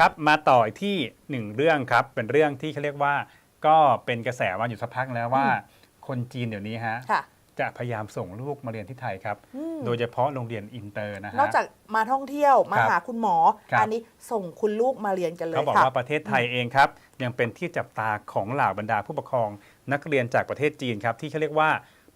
ครับมาต่ออีกที่หนึ่งเรื่องครับ เป็นเรื่องที่เขาเรียกว่า ก็เป็นกระแสมาอยู่สักพักแล้วว่า คนจีนเดี๋ยวนี้ฮะค่ะ จะพยายามส่งลูกมาเรียนที่ไทยครับ อืม โดยเฉพาะโรงเรียนอินเตอร์นะฮะ นอกจากมาท่องเที่ยวมาครับหาคุณหมอ ครับ อันนี้ส่งคุณลูกมาเรียนกันเลยเขาบอกค่ะ ว่าประเทศไทยเองครับ ยังเป็นที่จับตาของเหล่าบรรดาผู้ปกครอง นักเรียนจากประเทศจีนครับ ที่เขาเรียกว่า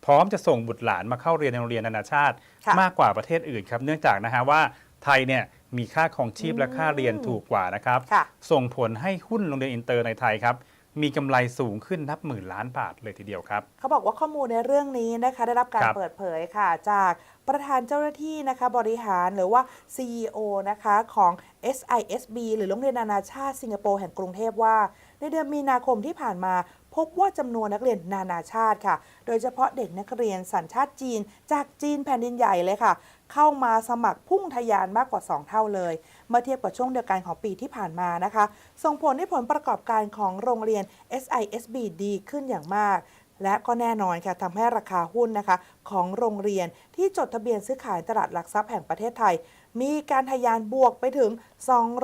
พร้อมจะส่งบุตรหลานมาเข้าเรียนในโรงเรียนนานาชาติ ค่ะ มากกว่าประเทศอื่นครับ เนื่องจากนะฮะว่าไทยเนี่ย มีค่าครองชีพและค่าเรียนถูกกว่านะครับ ค่ะ ส่งผลให้หุ้นโรงเรียนอินเตอร์ในไทยครับ มีกำไรสูงขึ้นนับหมื่นล้านบาทเลยทีเดียวครับ เขาบอกว่าข้อมูลในเรื่องนี้นะคะ ได้รับการครับเปิดเผยค่ะ จากประธานเจ้าหน้าที่นะคะบริหารหรือว่า CEO นะคะของ SISB หรือโรงเรียนนานาชาติสิงคโปร์แห่งกรุงเทพว่า ในเดือนมีนาคมที่ผ่านมา พบว่าจำนวนนักเรียนนานาชาติค่ะ โดยเฉพาะเด็กนักเรียนสัญชาติจีน จากจีนแผ่นดินใหญ่เลยค่ะ เข้ามาสมัครพุ่งทะยานมากกว่า 2 เท่าเลย เมื่อเทียบกับช่วงเดียวกันของปีที่ผ่านมานะคะ ส่งผลให้ผลประกอบการของโรงเรียน SISB ดีขึ้นอย่างมากและก็แน่นอนค่ะทำให้ราคาหุ้นนะคะ ของโรงเรียนที่จดทะเบียนซื้อขายตลาดหลักทรัพย์แห่งประเทศไทย มีการทะยานบวกไปถึง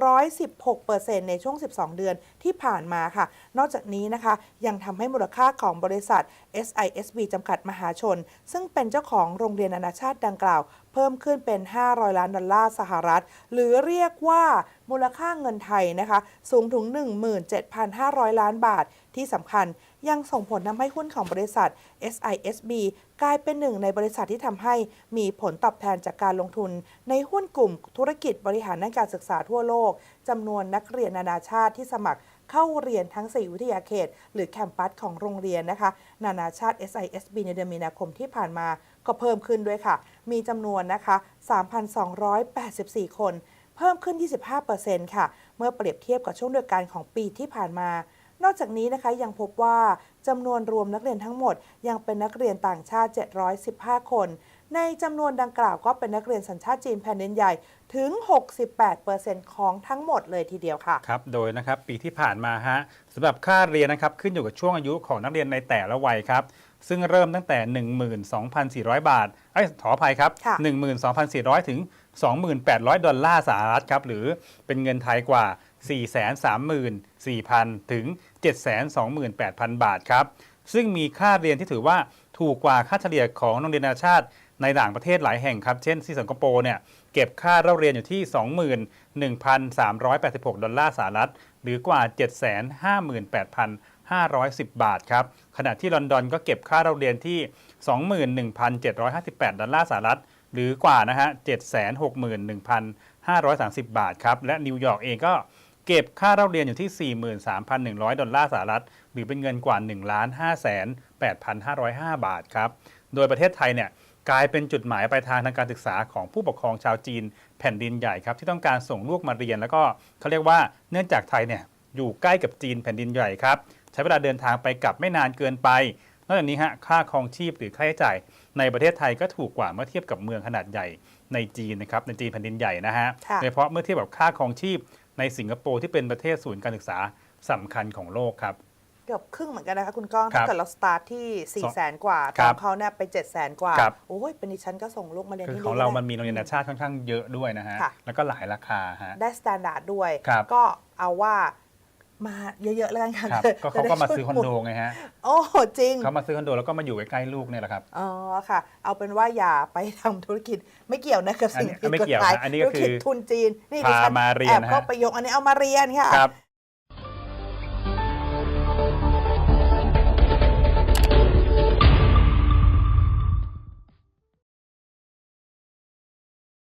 216%ในช่วง 12 เดือนที่ผ่านมาค่ะ นอกจากนี้นะคะยังทำให้มูลค่าของบริษัท SISB จำกัดมหาชน ซึ่งเป็นเจ้าของโรงเรียนนานาชาติดังกล่าว เพิ่มขึ้นเป็น 500 ล้านดอลลาร์สหรัฐ หรือเรียกว่ามูลค่าเงินไทยนะคะ สูงถึง 17,500 ล้านบาทที่สำคัญยังส่งผลทำให้หุ้นของบริษัท SISB กลายเป็นหนึ่งในบริษัทที่ทำให้มีผลตอบแทนจากการลงทุนในหุ้นกลุลุ่มธุรกิจบริหารด้านการศึกษาทั่วโลกจำนวนนักเรียนนานาชาติที่สมัครเข้าเรียนทั้ง 4 วิทยาเขต หรือแคมปัสของโรงเรียนนะคะ นานาชาติ SISB ในเดือนมีนาคมที่ผ่านมาก็เพิ่มขึ้นด้วยค่ะ มีจำนวนนะคะ 3,284 คน เพิ่มขึ้น 25%ค่ะ เมื่อเปรียบเทียบกับช่วงเดียวกันของปีที่ผ่านมา นอกจากนี้นะคะยังพบว่าจำนวนรวมนักเรียนทั้งหมด ยังเป็นนักเรียนต่างชาติ 715 คน ในจำนวนดังกล่าวก็เป็นนักเรียนสัญชาติจีนแผ่นดินใหญ่ถึง 68%ของทั้งหมดเลยทีเดียวค่ะ ครับ โดยนะครับปีที่ผ่านมาฮะสำหรับค่าเรียนนะครับขึ้นอยู่กับช่วงอายุของนักเรียนในแต่ละวัยครับ ซึ่งเริ่มตั้งแต่ 12,400 บาทเอ้ยขออภัยครับค่ะ12,400 ถึง 2,800 ดอลลาร์สหรัฐครับ หรือเป็นเงินไทยกว่า 434,000 ถึง 728,000 บาทครับ ซึ่งมีค่าเรียนที่ถือว่าถูกกว่าค่าเฉลี่ยของโรงเรียนนานาชาติ ในต่างประเทศหลายแห่งครับ เช่นที่สิงคโปร์เนี่ยเก็บค่าเล่าเรียนอยู่ที่ 21,386 ดอลลาร์สหรัฐ หรือกว่า 758,510 บาทครับ ขณะที่ลอนดอนก็เก็บค่าเล่าเรียนที่ 21,758 ดอลลาร์สหรัฐ หรือกว่านะฮะ 761,530 บาทครับ และนิวยอร์กเองก็เก็บค่าเล่าเรียนอยู่ที่ 43,100 ดอลลาร์สหรัฐ หรือเป็นเงินกว่า 1 5 8,505 บาทครับ โดยประเทศไทยเนี่ย กลายเป็นจุดหมายปลายทางทางการศึกษาของผู้ปกครองชาวจีนแผ่นดินใหญ่ครับที่ต้องการส่งลูกมาเรียน แล้วก็เขาเรียกว่าเนื่องจากไทยเนี่ยอยู่ใกล้กับจีนแผ่นดินใหญ่ครับใช้เวลาเดินทางไปกลับไม่นานเกินไป นอกจากนี้ฮะค่าครองชีพหรือค่าใช้จ่าย ในประเทศไทยก็ถูกกว่าเมื่อเทียบกับเมืองขนาดใหญ่ในจีนนะครับในจีนแผ่นดินใหญ่นะฮะค่ะโดยเฉพาะเมื่อเทียบกับค่าครองชีพในสิงคโปร์ที่เป็นประเทศศูนย์การศึกษาสำคัญของโลกครับเกือบครึ่งเหมือนกันนะคะคุณก้องครัถ้าบเกิดเราสตาร์ทที่4 0 0แสนกว่าคขรัอบงเขาเนี่ยไป7 0 0แสนกว่าครับโอ้ยเป็นดิฉันก็ส่งลูกมาเรียนคือที่ของนี่เราก็ได้มันมีโรงเรียนนานาชาติค่อนข้างเยอะด้วยนะฮะค่ะแล้วก็หลายราคาฮะ ได้สแตนดาร์ดด้วยครับก็เอาว่ามาเยอะๆแล้วกันค่ะครับจะก็เขาก็มาจะได้ซื้อคอนโดช่วยหมุไงฮะ โอ้โหจริง เขามาซื้อคอนโดแล้วก็มาอยู่ใกล้ๆลูกเนี่ยแหละครับ อ๋อค่ะ เอาเป็นว่าอย่าไปทำธุรกิจไม่เกี่ยวนะกับสิ่งอันนี้ผิดไม่กฎเกี่ยวหมายนะอันนี้ก็ธุรกิจคือทุนจีน นี่พาดิฉันมาเรียนแอบนะฮะเข้าไปยกอันนี้เอามาเรียนค่ะครับ